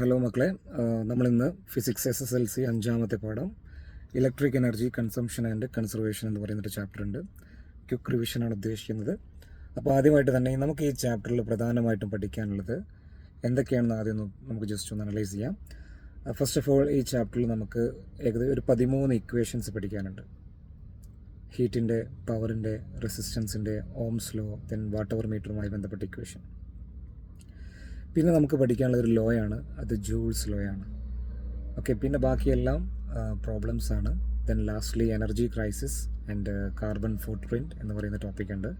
Hello മക്കളെ നമ്മളിന്ന് physics S S L C അഞ്ചാമത്തെ പാഠം electric energy consumption and conservation എന്ന് പറയുന്നൊരു ചാപ്റ്റർ ഉണ്ട്. ക്യുക്ക് റിവിഷനാണ് ഉദ്ദേശിക്കുന്നത്. അപ്പോൾ ആദ്യമായിട്ട് തന്നെ നമുക്ക് ഈ ചാപ്റ്ററിൽ പ്രധാനമായിട്ടും പഠിക്കാനുള്ളത് എന്തൊക്കെയാണെന്ന് ആദ്യം നമുക്ക് ജസ്റ്റ് ഒന്ന് അനലൈസ് ചെയ്യാം. ഫസ്റ്റ് ഓഫ് ഓൾ ഈ ചാപ്റ്ററിൽ നമുക്ക് ഏകദേശം ഒരു പതിമൂന്ന് ഇക്വേഷൻസ് പഠിക്കാനുണ്ട്. ഹീറ്റിന്റെ പവറിന്റെ റെസിസ്റ്റൻസിന്റെ ഓംസ് ലോ ദെൻ വാട്ടർ മീറ്ററുമായി ബന്ധപ്പെട്ട ഇക്വേഷൻ പിന്നെ നമുക്ക് പഠിക്കാനുള്ള ഒരു ലോ ആണ് അത് ജൂൾസ് ലോയാണ്. ഓക്കെ പിന്നെ ബാക്കിയെല്ലാം പ്രോബ്ലംസ് ആണ്. Then lastly energy crisis and carbon footprint എന്ന് പറയുന്ന ടോപ്പിക് ഉണ്ട്.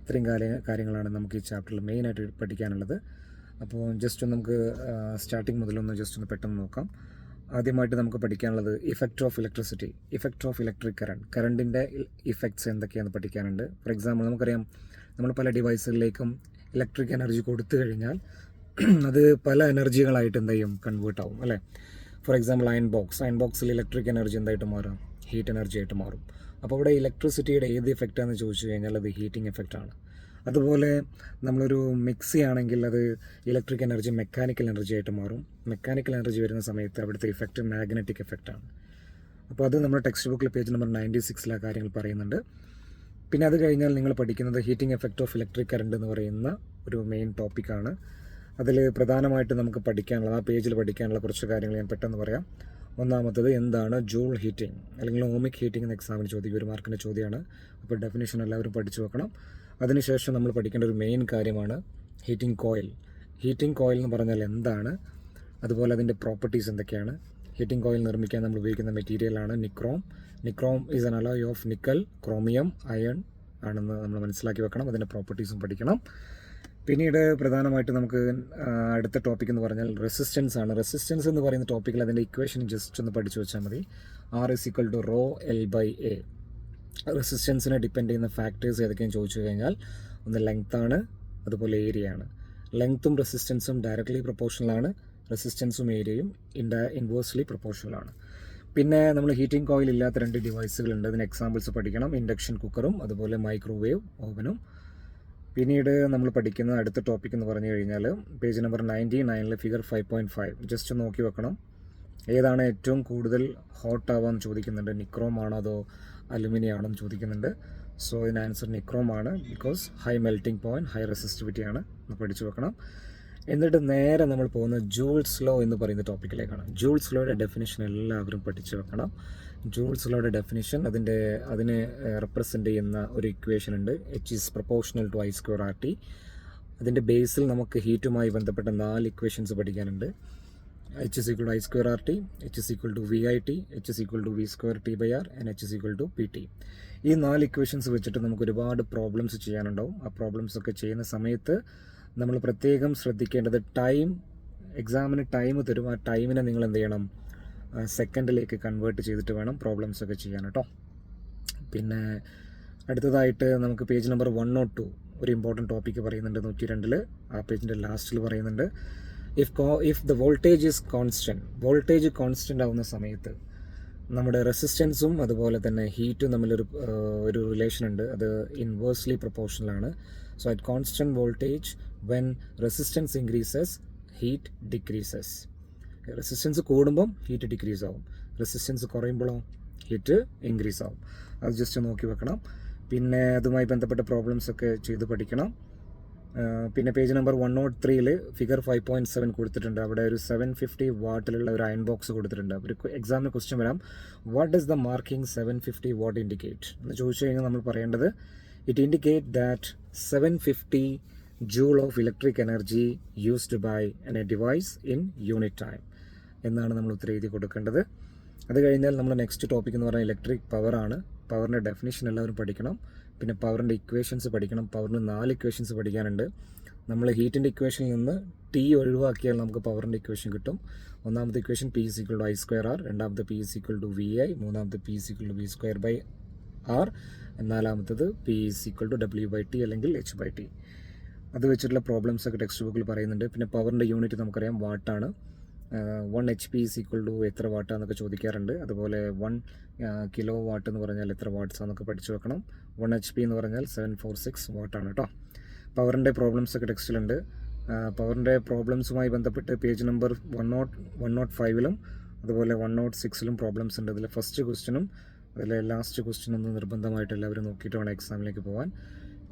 ഇത്രയും കാര്യ കാര്യങ്ങളാണ് നമുക്ക് ഈ ചാപ്റ്ററിൽ മെയിനായിട്ട് പഠിക്കാനുള്ളത്. അപ്പോൾ ജസ്റ്റ് നമുക്ക് സ്റ്റാർട്ടിങ് മുതലൊന്ന് ജസ്റ്റ് ഒന്ന് പെട്ടെന്ന് നോക്കാം. ആദ്യമായിട്ട് നമുക്ക് പഠിക്കാനുള്ളത് effect of electricity effect of electric current കറണ്ടിന്റെ ഇഫക്ട്സ് എന്തൊക്കെയാണെന്ന് പഠിക്കാനുണ്ട്. ഫോർ എക്സാമ്പിൾ നമുക്കറിയാം നമ്മൾ പല ഡിവൈസുകളിലേക്കും ഇലക്ട്രിക് എനർജി കൊടുത്തു കഴിഞ്ഞാൽ അത് പല എനർജികളായിട്ട് എന്ത് ചെയ്യും? കൺവേർട്ട് ആവും അല്ലേ? For example iron box iron ബോക്സിൽ ഇലക്ട്രിക് എനർജി എന്തായിട്ട് മാറും? ഹീറ്റ് എനർജി ആയിട്ട് മാറും. അപ്പോൾ അവിടെ ഇലക്ട്രിസിറ്റിയുടെ ഏത് ഇഫക്റ്റാണെന്ന് ചോദിച്ചു കഴിഞ്ഞാൽ അത് ഹീറ്റിംഗ് എഫക്റ്റാണ് അതുപോലെ നമ്മളൊരു മിക്സി ആണെങ്കിൽ അത് ഇലക്ട്രിക് എനർജി മെക്കാനിക്കൽ എനർജി ആയിട്ട് മാറും. മെക്കാനിക്കൽ എനർജി വരുന്ന സമയത്ത് അവിടുത്തെ ഇഫക്റ്റ് മാഗ്നറ്റിക് എഫക്റ്റാണ് അപ്പോൾ അത് നമ്മുടെ ടെക്സ്റ്റ് ബുക്കിൽ പേജ് നമ്പർ നയന്റി സിക്സിലെ കാര്യങ്ങൾ പറയുന്നുണ്ട്. പിന്നെ അത് കഴിഞ്ഞാൽ നിങ്ങൾ പഠിക്കുന്നത് heating effect of electric current എന്ന് പറയുന്ന ഒരു മെയിൻ ടോപ്പിക്കാണ് അതിൽ പ്രധാനമായിട്ട് നമുക്ക് പഠിക്കാനുള്ള ആ പേജിൽ പഠിക്കാനുള്ള കുറച്ച് കാര്യങ്ങൾ ഞാൻ പെട്ടെന്ന് പറയാം. ഒന്നാമത്തത് എന്താണ് ജൂൾ ഹീറ്റിംഗ്? അല്ലെങ്കിൽ ഓമിക് ഹീറ്റിംഗ് എന്ന എക്സാമിന് ചോദിക്കും ഒരു മാർക്കിന്റെ ചോദ്യമാണ്. അപ്പോൾ ഡെഫിനേഷൻ എല്ലാവരും പഠിച്ചു വെക്കണം. അതിനുശേഷം നമ്മൾ പഠിക്കേണ്ട ഒരു മെയിൻ കാര്യമാണ് ഹീറ്റിംഗ് കോയിൽ ഹീറ്റിംഗ് കോയിൽ എന്ന് പറഞ്ഞാൽ എന്താണ്? അതുപോലെ അതിന്റെ പ്രോപ്പർട്ടീസ് എന്തൊക്കെയാണ്? ഹീറ്റിംഗ് കോയിൽ നിർമ്മിക്കാൻ നമ്മൾ ഉപയോഗിക്കുന്ന മെറ്റീരിയലാണ് nichrome nichrome is an alloy of nickel chromium iron ആണെന്ന് നമ്മൾ മനസ്സിലാക്കി വെക്കണം. അതിന്റെ പ്രോപ്പർട്ടീസും പഠിക്കണം. പിന്നീട് പ്രധാനമായിട്ട് നമുക്ക് അടുത്ത ടോപ്പിക് എന്ന് പറഞ്ഞാൽ റെസിസ്റ്റൻസ് ആണ്. റെസിസ്റ്റൻസ് എന്ന് പറയുന്ന ടോപ്പിക്കിൽ അതിന്റെ ഇക്വേഷൻ ജസ്റ്റ് ഒന്ന് പഠിച്ചു വെച്ചാൽ മതി. R is equal to rho L by A റെസിസ്റ്റൻസിനെ depend ചെയ്യുന്ന ഫാക്ടേഴ്സ് ഏതൊക്കെയാണ് ചോദിച്ചു കഴിഞ്ഞാൽ ഒന്ന് ലെങ്ത് ആണ് അതുപോലെ ഏരിയ ആണ്. ലെങ്ത്തും റെസിസ്റ്റൻസും ഡയറക്ട്ലി പ്രൊപ്പോർഷണലാണ് റെസിസ്റ്റൻസും ഏരിയയും ഇൻഡ ഇൻവേഴ്സ്ലി പ്രൊപ്പോർഷണലാണ് പിന്നെ നമ്മൾ ഹീറ്റിംഗ് കോയിൽ ഇല്ലാത്ത രണ്ട് ഡിവൈസുകളുണ്ട് അതിന് എക്സാമ്പിൾസ് പഠിക്കണം. ഇൻഡക്ഷൻ കുക്കറും അതുപോലെ മൈക്രോവേവ് ഓവനും പിന്നീട് നമ്മൾ പഠിക്കുന്ന അടുത്ത ടോപ്പിക് എന്ന് പറഞ്ഞു കഴിഞ്ഞാൽ page number ninety നയനിലെ figure five point five just നോക്കി വെക്കണം. ഏതാണ് ഏറ്റവും കൂടുതൽ ഹോട്ട് ആവാൻ ചോദിക്കുന്നുണ്ട്? നിക്രോം ആണോ അതോ അലുമിനിയം ആണോ എന്ന് ചോദിക്കുന്നുണ്ട്. സോ ഇതിന് ആൻസർ നിക്രോം ആണ്. Because high melting point high resistivity ആണ്. പഠിച്ചു വെക്കണം. എന്നിട്ട് നേരെ നമ്മൾ പോകുന്ന ജൂൾസ് ലോ എന്ന് പറയുന്ന ടോപ്പിക്കിലേക്കാണ്. ജൂൾസ് ലോയുടെ ഡെഫിനേഷൻ എല്ലാവരും പഠിച്ചു വെക്കണം. ജൂൾസ് ലോയുടെ ഡെഫിനിഷൻ അതിന്റെ അതിനെ റെപ്രസെന്റ് ചെയ്യുന്ന ഒരു ഇക്വേഷൻ ഉണ്ട്. H is proportional to I square R T അതിന്റെ ബേസിൽ നമുക്ക് ഹീറ്റുമായി ബന്ധപ്പെട്ട നാല് ഇക്വേഷൻസ് പഠിക്കാനുണ്ട്. H is equal to I square R T H is equal to V I T H is equal to V square T by R and H is equal to P T ഈ നാല് equations വെച്ചിട്ട് നമുക്ക് ഒരുപാട് problems ചെയ്യാനുണ്ടാവും. ആ problems ഒക്കെ ചെയ്യുന്ന സമയത്ത് നമ്മൾ പ്രത്യേകം ശ്രദ്ധിക്കേണ്ടത് ടൈം എക്സാമിന് ടൈം തരും. ആ ടൈമിനെ നിങ്ങൾ എന്ത് ചെയ്യണം? സെക്കൻഡിലേക്ക് കൺവേർട്ട് ചെയ്തിട്ട് വേണം പ്രോബ്ലംസ് ഒക്കെ ചെയ്യാൻ കേട്ടോ പിന്നെ അടുത്തതായിട്ട് നമുക്ക് page number one nought two ഒരു ഇമ്പോർട്ടന്റ് ടോപ്പിക്ക് പറയുന്നുണ്ട് നൂറ്റി രണ്ടിൽ ആ പേജിന്റെ ലാസ്റ്റിൽ പറയുന്നുണ്ട്. If co if the voltage is constant voltage constant ആവുന്ന സമയത്ത് നമ്മുടെ റെസിസ്റ്റൻസും അതുപോലെ തന്നെ ഹീറ്റും തമ്മിലൊരു ഒരു റിലേഷൻ ഉണ്ട്. അത് inversely പ്രൊപ്പോർഷനിലാണ് so at constant voltage when resistance increases heat decreases resistance കൂടുമ്പം ഹീറ്റ് ഡിക്രീസ് ആവും. റെസിസ്റ്റൻസ് കുറയുമ്പോഴോ ഹീറ്റ് ഇൻക്രീസ് ആവും. അത് ജസ്റ്റ് നോക്കി വെക്കണം. പിന്നെ അതുമായി ബന്ധപ്പെട്ട പ്രോബ്ലംസ് ഒക്കെ ചെയ്ത് പഠിക്കണം. പിന്നെ പേജ് നമ്പർ വൺ നോട്ട് ത്രീയിൽ ഫിഗർ ഫൈവ് പോയിന്റ് സെവൻ കൊടുത്തിട്ടുണ്ട്. അവിടെ ഒരു സെവൻ ഫിഫ്റ്റി വാട്ടിലുള്ള ഒരു അയൺ ബോക്സ് കൊടുത്തിട്ടുണ്ട്. ഒരു എക്സാമിന് ക്വസ്റ്റ്യൻ വരാം. What is the marking seven fifty what indicate എന്ന് ചോദിച്ചു കഴിഞ്ഞാൽ നമ്മൾ പറയേണ്ടത് it indicate that seven fifty joule of electric energy used by N A device in unit time എന്നാണ് നമ്മൾ ഉത്തരം എഴുതി കൊടുക്കേണ്ടത്. അത് കഴിഞ്ഞാൽ നമ്മൾ നെക്സ്റ്റ് ടോപ്പിക് എന്ന് പറഞ്ഞാൽ ഇലക്ട്രിക് പവറാണ് പവറിന്റെ ഡെഫിനേഷൻ എല്ലാവരും പഠിക്കണം. പിന്നെ പവറിന്റെ ഇക്വേഷൻസ് പഠിക്കണം. പവറിന് നാല് ഇക്വേഷൻസ് പഠിക്കാനുണ്ട്. നമ്മൾ ഹീറ്റിന്റെ ഇക്വേഷനിൽ നിന്ന് ടി ഒഴിവാക്കിയാൽ നമുക്ക് പവറിന്റെ ഇക്വേഷൻ കിട്ടും. ഒന്നാമത്തെ equation P is equal to I square R രണ്ടാമത്തെ P is equal to V I മൂന്നാമത്തെ P is equal to V square by R നാലാമത്തത് P is equal to W by T അല്ലെങ്കിൽ H by T അത് വെച്ചിട്ടുള്ള problems ഒക്കെ text ബുക്കിൽ പറയുന്നുണ്ട്. പിന്നെ പവറിന്റെ യൂണിറ്റ് നമുക്കറിയാം വാട്ടാണ് one H P is equal to എത്ര വാട്ടാന്നൊക്കെ ചോദിക്കാറുണ്ട്. അതുപോലെ വൺ കിലോ വാട്ട് എന്ന് പറഞ്ഞാൽ എത്ര വാട്ട്സ് ആണെന്നൊക്കെ പഠിച്ചു വെക്കണം. വൺ എച്ച് പി എന്ന് പറഞ്ഞാൽ സെവൻ ഫോർ സിക്സ് വാട്ടാണ് കേട്ടോ പവറിന്റെ പ്രോബ്ലംസ് ഒക്കെ ടെക്സ്റ്റിലുണ്ട് പവറിന്റെ പ്രോബ്ലംസുമായി ബന്ധപ്പെട്ട് page number one nought one nought ഫൈവിലും അതുപോലെ വൺ നോട്ട് സിക്സിലും പ്രോബ്ലംസ് ഉണ്ട്. അതിൽ ഫസ്റ്റ് ക്വസ്റ്റ്യനും അതിലെ ലാസ്റ്റ് ക്വസ്റ്റ്യൻ ഒന്ന് നിർബന്ധമായിട്ട് എല്ലാവരും നോക്കിയിട്ട് വേണം എക്സാമിലേക്ക് പോകാൻ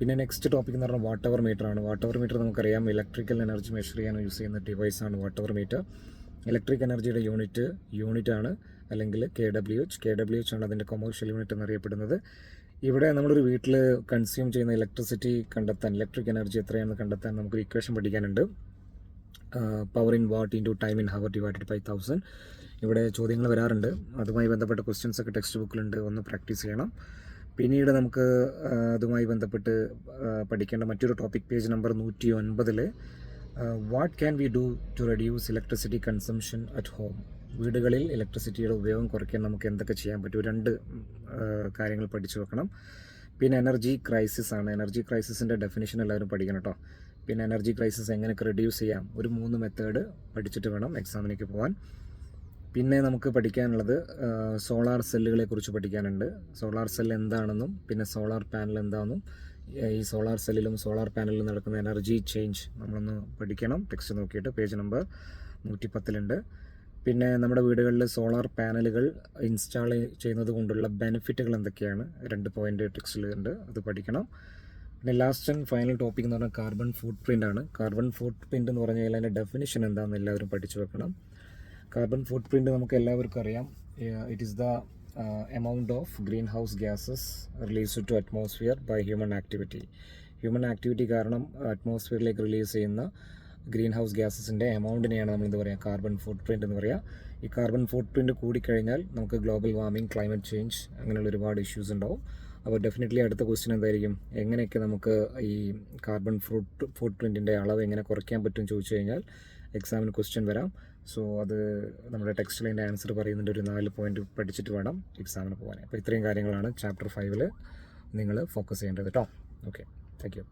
പിന്നെ നെക്സ്റ്റ് ടോപ്പിക് എന്ന് പറഞ്ഞാൽ വാട്ടവർ മീറ്റർ ആണ്. വാട്ടവർ മീറ്റർ നമുക്കറിയാം. ഇലക്ട്രിക്കൽ എനർജി മെഷർ ചെയ്യാൻ യൂസ് ചെയ്യുന്ന ഡിവൈസാണ് വാട്ട് അവർ മീറ്റർ ഇലക്ട്രിക് എനർജിയുടെ യൂണിറ്റ് യൂണിറ്റ് ആണ്. അല്ലെങ്കിൽ K W H K W H ആണ് അതിന്റെ കൊമേഴ്ഷ്യൽ യൂണിറ്റ് എന്നറിയപ്പെടുന്നത്. ഇവിടെ നമ്മളൊരു വീട്ടിൽ കൺസ്യൂം ചെയ്യുന്ന ഇലക്ട്രിസിറ്റി കണ്ടെത്താൻ ഇലക്ട്രിക് എനർജി എത്രയാണെന്ന് കണ്ടെത്താൻ നമുക്കൊരു ഇക്വേഷൻ പഠിക്കാനുണ്ട്. Power in watt into time in hour divided by thousand ഇവിടെ ചോദ്യങ്ങൾ വരാറുണ്ട്. അതുമായി ബന്ധപ്പെട്ട ക്വസ്റ്റ്യൻസ് ഒക്കെ ടെക്സ്റ്റ് ബുക്കിലുണ്ട് ഒന്ന് പ്രാക്ടീസ് ചെയ്യണം. പിന്നീട് നമുക്ക് അതുമായി ബന്ധപ്പെട്ട് പഠിക്കേണ്ട മറ്റൊരു ടോപ്പിക് പേജ് നമ്പർ നൂറ്റി ഒൻപതിൽ what can we do to reduce electricity consumption at home വീടുകളിൽ ഇലക്ട്രിസിറ്റിയുടെ ഉപയോഗം കുറയ്ക്കാൻ നമുക്ക് എന്തൊക്കെ ചെയ്യാൻ പറ്റും? രണ്ട് കാര്യങ്ങൾ പഠിച്ചു വെക്കണം. പിന്നെ എനർജി ക്രൈസിസ് ആണ്. എനർജി ക്രൈസിസിന്റെ ഡെഫിനേഷൻ എല്ലാവരും പഠിക്കണം കേട്ടോ പിന്നെ എനർജി ക്രൈസിസ് എങ്ങനെയൊക്കെ റെഡ്യൂസ് ചെയ്യാം? ഒരു മൂന്ന് മെത്തേഡ് പഠിച്ചിട്ട് വേണം എക്സാമിനേക്ക് പോകാൻ പിന്നെ നമുക്ക് പഠിക്കാനുള്ളത് സോളാർ സെല്ലുകളെ കുറിച്ച് പഠിക്കാനുണ്ട്. സോളാർ സെൽ എന്താണെന്നും പിന്നെ സോളാർ പാനൽ എന്താണെന്നും ഈ സോളാർ സെല്ലിലും സോളാർ പാനലിലും നടക്കുന്ന എനർജി ചേഞ്ച് നമ്മളൊന്ന് പഠിക്കണം. ടെക്സ്റ്റ് നോക്കിയിട്ട് പേജ് നമ്പർ നൂറ്റി പത്തിലുണ്ട് പിന്നെ നമ്മുടെ വീടുകളിൽ സോളാർ പാനലുകൾ ഇൻസ്റ്റാൾ ചെയ്യുന്നത് കൊണ്ടുള്ള ബെനിഫിറ്റുകൾ എന്തൊക്കെയാണ്? രണ്ട് പോയിന്റ് ടെക്സ്റ്റിൽ ഉണ്ട് അത് പഠിക്കണം. പിന്നെ ലാസ്റ്റ് ആൻഡ് ഫൈനൽ ടോപ്പിക് എന്ന് പറഞ്ഞാൽ കാർബൺ ഫുട് പ്രിന്റ് ആണ്. കാർബൺ ഫുട് പ്രിന്റ് എന്ന് പറഞ്ഞു കഴിഞ്ഞാൽ അതിന്റെ ഡെഫിനിഷൻ എന്താണെന്ന് എല്ലാവരും പഠിച്ചു വെക്കണം. കാർബൺ ഫുട് പ്രിന്റ് നമുക്ക് എല്ലാവർക്കും അറിയാം. It is the amount of greenhouse gases release to atmosphere by human activity human activity കാരണം അറ്റ്മോസ്ഫിയറിലേക്ക് റിലീസ് ചെയ്യുന്ന ഗ്രീൻ ഹൗസ് ഗ്യാസസിന്റെ എമൗണ്ടിനെയാണ് നമ്മൾ എന്ത് പറയുക കാർബൺ ഫുട് പ്രിന്റ് എന്ന് പറയുക ഈ കാർബൺ ഫുട് പ്രിന്റ് കൂടിക്കഴിഞ്ഞാൽ നമുക്ക് ഗ്ലോബൽ വാർമിംഗ് ക്ലൈമറ്റ് ചേഞ്ച് അങ്ങനെയുള്ള ഒരുപാട് ഇഷ്യൂസ് ഉണ്ടാവും. അപ്പോൾ ഡെഫിനറ്റ്ലി അടുത്ത ക്വസ്റ്റ്യൻ എന്തായിരിക്കും? എങ്ങനെയൊക്കെ നമുക്ക് ഈ കാർബൺ ഫുട് ഫുട് പ്രിന്റിന്റെ അളവ് എങ്ങനെ കുറയ്ക്കാൻ പറ്റും ചോദിച്ചു കഴിഞ്ഞാൽ എക്സാമിന് ക്വസ്റ്റ്യൻ വരാം. സോ അത് നമ്മുടെ ടെക്സ്റ്റ് ലൈന്റെ ആൻസർ പറയുന്നതിന്റെ ഒരു നാല് പോയിന്റ് പഠിച്ചിട്ട് വേണം എക്സാമിന് പോകാൻ. അപ്പോൾ ഇത്രയും കാര്യങ്ങളാണ് ചാപ്റ്റർ ഫൈവിൽ നിങ്ങൾ ഫോക്കസ് ചെയ്യേണ്ടത് കേട്ടോ ഓക്കെ താങ്ക് യു